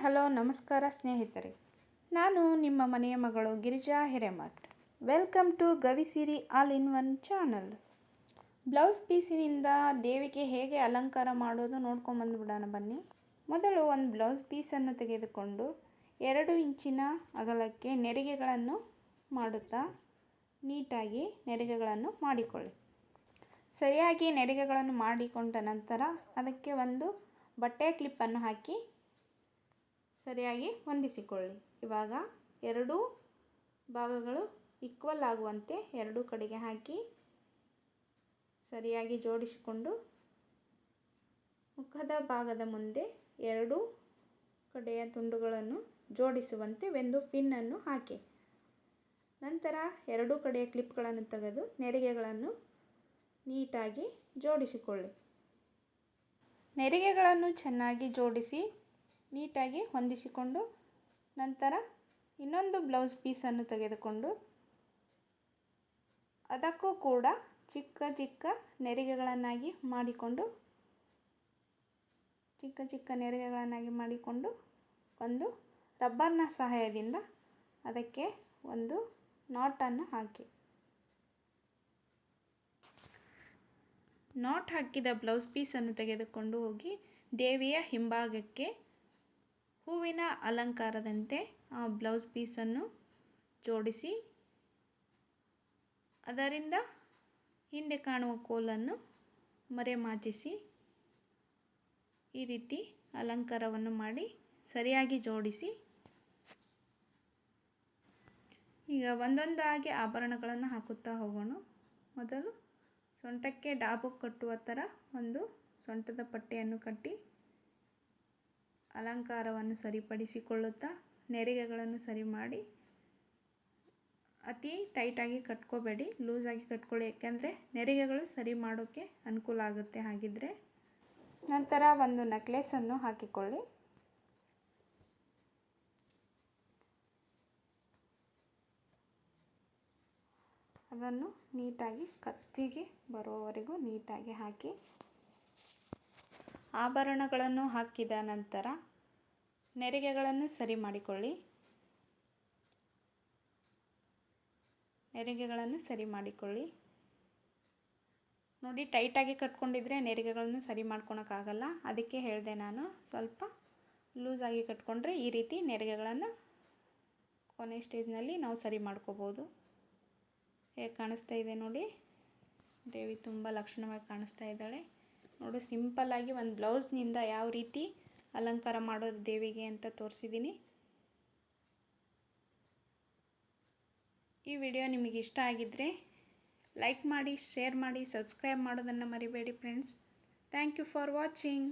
Hello, ನಮಸ್ಕಾರ ಸ್ನೇಹಿತರೆ. ನಾನು ನಿಮ್ಮ ಮನೆಯ ಮಗಳು Girija Hiremath. Welcome to Gavisiri all in one channel blouse ಪೀಸಿನಿಂದ ದೇವಿಗೆ ಹೇಗೆ ಅಲಂಕಾರ ಮಾಡೋದು ನೋಡ್ಕೊಂಬಂದುಬಿಡೋಣ ಬನ್ನಿ. ಮೊದಲು ಒಂದು ಬ್ಲೌಸ್ ಪೀಸನ್ನು ತೆಗೆದುಕೊಂಡು ಎರಡು ಇಂಚಿನ ಅಗಲಕ್ಕೆ ನೆರಿಗೆಗಳನ್ನು ಮಾಡುತ್ತಾ ನೀಟಾಗಿ ನೆರಿಗೆಗಳನ್ನು ಮಾಡಿಕೊಳ್ಳಿ. ಸರಿಯಾಗಿ ನೆರಿಗೆಗಳನ್ನು ಮಾಡಿಕೊಂಡ ನಂತರ ಅದಕ್ಕೆ ಒಂದು ಬಟ್ಟೆ ಕ್ಲಿಪ್ಪನ್ನು ಹಾಕಿ ಸರಿಯಾಗಿ ಹೊಂದಿಸಿಕೊಳ್ಳಿ. ಇವಾಗ ಎರಡೂ ಭಾಗಗಳು ಈಕ್ವಲ್ ಆಗುವಂತೆ ಎರಡೂ ಕಡೆಗೆ ಹಾಕಿ ಸರಿಯಾಗಿ ಜೋಡಿಸಿಕೊಂಡು ಮುಖದ ಭಾಗದ ಮುಂದೆ ಎರಡೂ ಕಡೆಯ ತುಂಡುಗಳನ್ನು ಜೋಡಿಸುವಂತೆ ಒಂದು ಪಿನ್ನನ್ನು ಹಾಕಿ. ನಂತರ ಎರಡೂ ಕಡೆಯ ಕ್ಲಿಪ್ಗಳನ್ನು ತೆಗೆದು ನೆರಿಗೆಗಳನ್ನು ನೀಟಾಗಿ ಜೋಡಿಸಿಕೊಳ್ಳಿ. ನೆರಿಗೆಗಳನ್ನು ಚೆನ್ನಾಗಿ ಜೋಡಿಸಿ ನೀಟಾಗಿ ಹೊಂದಿಸಿಕೊಂಡು ನಂತರ ಇನ್ನೊಂದು ಬ್ಲೌಸ್ ಪೀಸನ್ನು ತೆಗೆದುಕೊಂಡು ಅದಕ್ಕೂ ಕೂಡ ಚಿಕ್ಕ ಚಿಕ್ಕ ನೆರಿಗೆಗಳನ್ನಾಗಿ ಮಾಡಿಕೊಂಡು ಚಿಕ್ಕ ಚಿಕ್ಕ ನೆರಿಗೆಗಳನ್ನಾಗಿ ಮಾಡಿಕೊಂಡು ಒಂದು ರಬ್ಬರ್ನ ಸಹಾಯದಿಂದ ಅದಕ್ಕೆ ಒಂದು ನಾಟನ್ನು ಹಾಕಿ. ನಾಟ್ ಹಾಕಿದ ಬ್ಲೌಸ್ ಪೀಸನ್ನು ತೆಗೆದುಕೊಂಡು ಹೋಗಿ ದೇವಿಯ ಹಿಂಭಾಗಕ್ಕೆ ಹೂವಿನ ಅಲಂಕಾರದಂತೆ ಆ ಬ್ಲೌಸ್ ಪೀಸನ್ನು ಜೋಡಿಸಿ ಅದರಿಂದ ಹಿಂದೆ ಕಾಣುವ ಕೋಲನ್ನು ಮರೆಮಾಚಿಸಿ ಈ ರೀತಿ ಅಲಂಕಾರವನ್ನು ಮಾಡಿ ಸರಿಯಾಗಿ ಜೋಡಿಸಿ ಈಗ ಒಂದೊಂದಾಗಿ ಆಭರಣಗಳನ್ನು ಹಾಕುತ್ತಾ ಹೋಗೋಣ. ಮೊದಲು ಸೊಂಟಕ್ಕೆ ಡಾಬು ಕಟ್ಟುವ ಥರ ಒಂದು ಸೊಂಟದ ಪಟ್ಟೆಯನ್ನು ಕಟ್ಟಿ ಅಲಂಕಾರವನ್ನು ಸರಿಪಡಿಸಿಕೊಳ್ಳುತ್ತಾ ನೆರಿಗೆಗಳನ್ನು ಸರಿ ಮಾಡಿ ಅತಿ ಟೈಟಾಗಿ ಕಟ್ಕೋಬೇಡಿ, ಲೂಸಾಗಿ ಕಟ್ಕೊಳ್ಳಿ. ಯಾಕೆಂದರೆ ನೆರಿಗೆಗಳು ಸರಿ ಮಾಡೋಕ್ಕೆ ಅನುಕೂಲ ಆಗುತ್ತೆ ಹಾಗಿದ್ದರೆ ನಂತರ ಒಂದು ನೆಕ್ಲೆಸನ್ನು ಹಾಕಿಕೊಳ್ಳಿ. ಅದನ್ನು ನೀಟಾಗಿ ಕತ್ತಿಗೆ ಬರುವವರೆಗೂ ನೀಟಾಗಿ ಹಾಕಿ. ಆಭರಣಗಳನ್ನು ಹಾಕಿದ ನಂತರ ನೆರಿಗೆಗಳನ್ನು ಸರಿ ಮಾಡಿಕೊಳ್ಳಿ. ನೆರಿಗೆಗಳನ್ನು ಸರಿ ಮಾಡಿಕೊಳ್ಳಿ. ನೋಡಿ ಟೈಟಾಗಿ ಕಟ್ಕೊಂಡಿದ್ರೆ ನೆರಿಗೆಗಳನ್ನು ಸರಿ ಮಾಡ್ಕೊಳಕ್ಕಾಗಲ್ಲ ಅದಕ್ಕೆ ಹೇಳಿದೆ ನಾನು, ಸ್ವಲ್ಪ ಲೂಸಾಗಿ ಕಟ್ಕೊಂಡ್ರೆ ಈ ರೀತಿ ನೆರಿಗೆಗಳನ್ನು ಕೊನೆ ಸ್ಟೇಜ್ನಲ್ಲಿ ನಾವು ಸರಿ ಮಾಡ್ಕೋಬೋದು. ಹೇಗೆ ಕಾಣಿಸ್ತಾ ಇದೆ ನೋಡಿ. ದೇವಿ ತುಂಬ ಲಕ್ಷಣವಾಗಿ ಕಾಣಿಸ್ತಾ ಇದ್ದಾಳೆ. ನೋಡು ಸಿಂಪಲ್ಲಾಗಿ ಒಂದು ಬ್ಲೌಸ್ನಿಂದ ಯಾವ ರೀತಿ ಅಲಂಕಾರ ಮಾಡೋದು ದೇವಿಗೆ ಅಂತ ತೋರಿಸಿದ್ದೀನಿ. ಈ ವಿಡಿಯೋ ನಿಮಗೆ ಇಷ್ಟ ಆಗಿದ್ದರೆ ಲೈಕ್ ಮಾಡಿ, ಶೇರ್ ಮಾಡಿ, ಸಬ್ಸ್ಕ್ರೈಬ್ ಮಾಡೋದನ್ನು ಮರಿಬೇಡಿ friends. Thank you for watching.